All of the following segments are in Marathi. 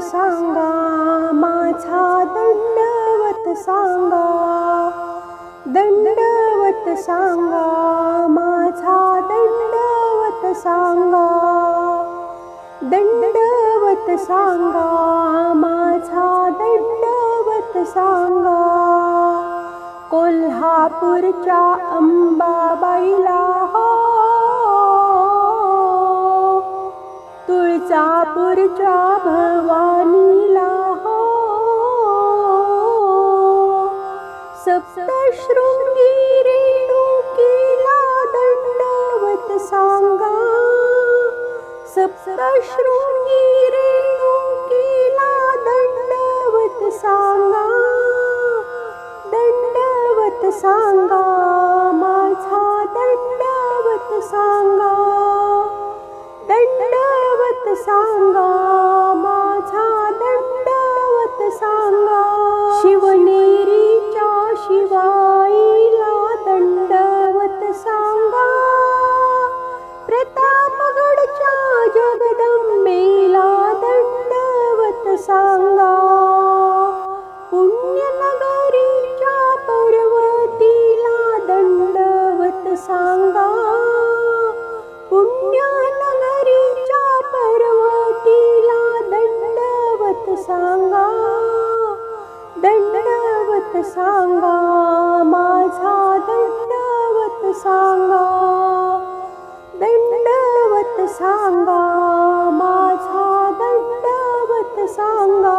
सांगा माझा दंडवत सांगा. दंडवत सांगा माझा दंडवत सांगा. दंडवत सांगा माझा दंडवत सांगा. कोल्हापूरच्या अंबा तुळजापूरच्या भवानीला हो. सप्तशृंगी रेणुकीला दंडवत सांगा. सप्तशृंगी रेणुकीला दंडवत सांगा. दंडवत सांगा. सांगा माझा दंडवत सांगा. शिवनेरीच्या शिवाईला दंडवत सांगा. प्रतापगडच्या जगदंबेला दंडवत सांगा. सांगा दंडवत सांगा माझा दंडवत सांगा. दंडवत सांगा माझा दंडवत सांगा.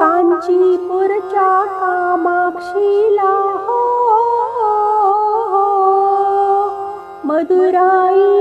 कांचीपूरच्या कामाक्षीला हो मधुराई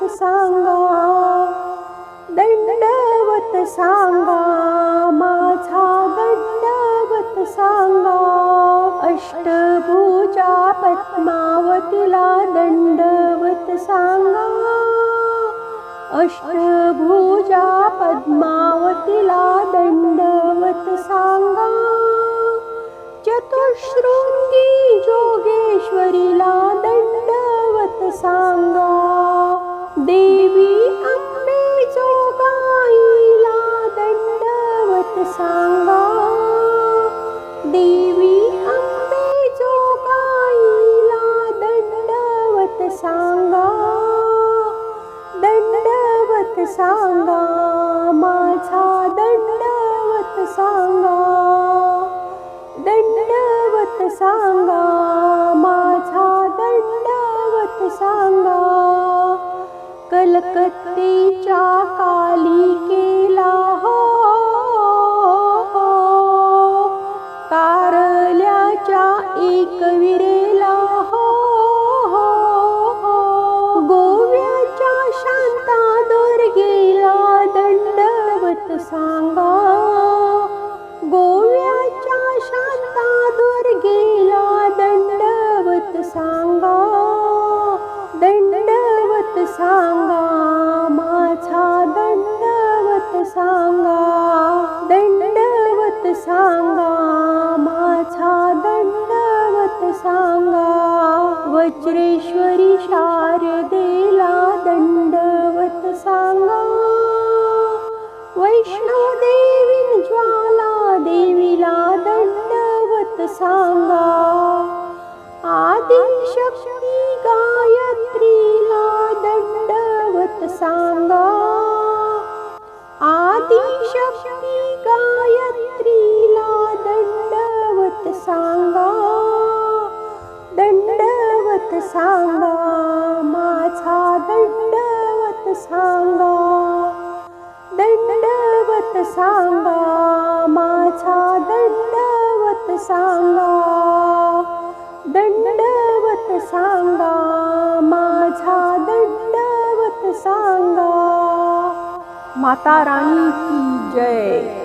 दंडवत सांगा दंडवत सांगा माझा दंडवत सांगा. अष्टभुजा पद्मावतीला दंडवत सांगा. अष्टभुजा पद्मावतीला दंडवत सांगा. चतुशृंगी जोगेश्वरीला दंडवत सांगा माझा दंडवत सांगा दंडवत सांगा. सांगा आदिशक्ती गायत्रीला दंडवत सांगा। आदिशक्ती गायत्रीला दंडवत सांगा। दंडवत सांगा माझा दंडवत सांगा। दंडवत सांगा माझा दंडवत सांगा। दंडवत सांगा माझा दंडवत सांगा. माता राणी की जय.